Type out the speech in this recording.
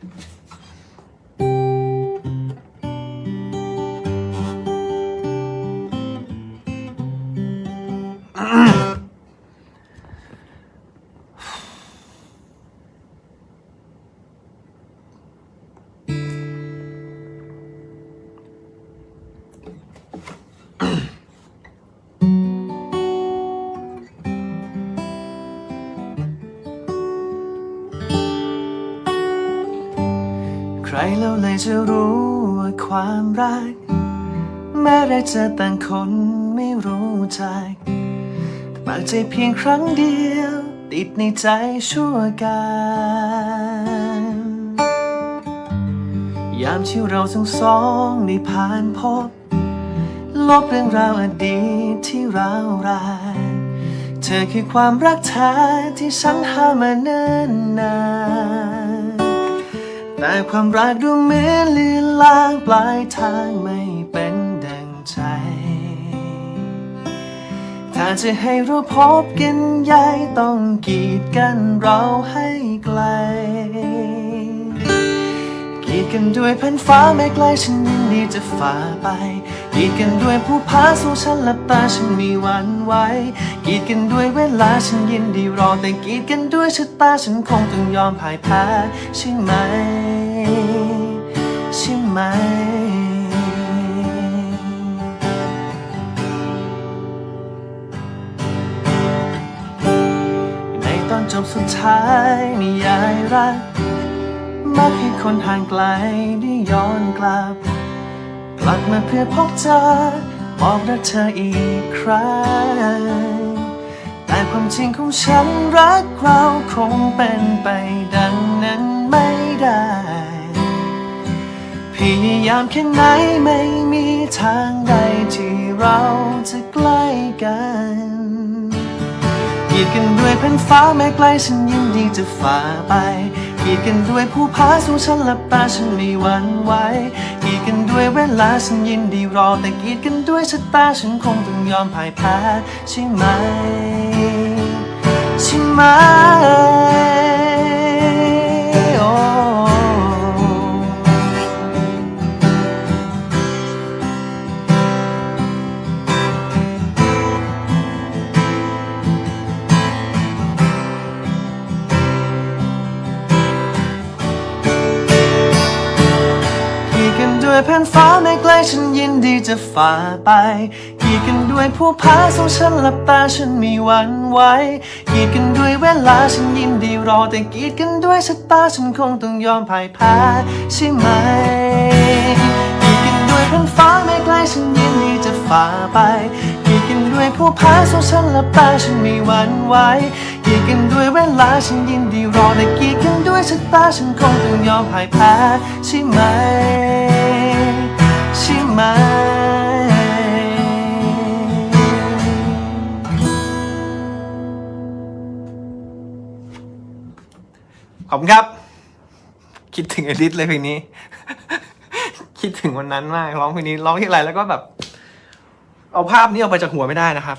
ใครแล้วเลยจะรู้ว่าความรัก แม้ได้เจอต่างคนไม่รู้จักแต่ปากใจเพียงครั้งเดียว ติดในใจชั่วการยามที่เราทั้งสองได้ผ่านพบ ลบเรื่องราวอดีตที่ร้าวรานเธอคือความรักแท้ที่ฉันหามาเนิ่นนาน แต่ความรักดูเหมือนลืนลางปลายทางไม่เป็นดังใจ ถ้าจะให้เราพบกันยายต้องกีดกันเราให้ไกล ดกันด้วยแผ่นฟ้าไม่ไกลฉันยินดีจะฝ่าไปกีดกันด้วยผู้พาสู่ฉันหลับตาฉันมีหวันไหวกีดกันด้วยเวลาฉันยินดีรอ แต่กีดกันด้วยชะตาฉันคงต้องยอมพ่ายแพ้ใช่ไหม ใช่ไหมในตอนจบสุดท้ายนิยายรักักให้คนห่างไกลได้ย้อนกลับ กลับมาเพื่อพบเจอบอกรักเธออีกครั้ง แต่ความจริงของฉันรักเราคงเป็นไปดังนั้นไม่ได้ พยายามแค่ไหนไม่มีทางใดที่เราจะใกล้กันกีดกันด้วยแผ่นฟ้าแม้ไกลฉันยินดีจะฝ่าไป กีดกันด้วยผู้พาสู่ฉันหลับตาฉันไม่หวั่นไหวกีดกันด้วยเวลาฉันยินดีรอ แต่กีดกันด้วยชะตาฉันคงต้องยอมพ่ายแพ้ใช่ไหม ใช่ไหม แผ่นฟ้าไม่ไกลฉันยินดีจะฝ่าไปกีดกันด้วยผู้พาสู่ฉันหลับตาฉันมีหวันไหวกีดกันด้วยเวลาฉันยินดีรอแต่กีดกันด้วยชะตาฉันคงต้องยอมพ่ายแพ้ใช่ไหมกีดกันด้วยแผ่นฟ้าไม่ไกลฉันยินดีจะฝ่าไปกีดกันด้วยผู้พาสู่ฉันหลับตาฉันมีหวันไหวกีดกันด้วยเวลาฉันยินดีรอแต่กีดกันด้วยชะตาฉันคงต้องยอมพ่ายแพ้ใช่ไหม ไหม ขอบคุณครับ คิดถึงอดิสเลยเพลงนี้ คิดถึงวันนั้นมากร้องเพลงนี้ร้องที่ไรแล้วก็แบบ เอาภาพนี้ออกไปจากหัวไม่ได้นะครับ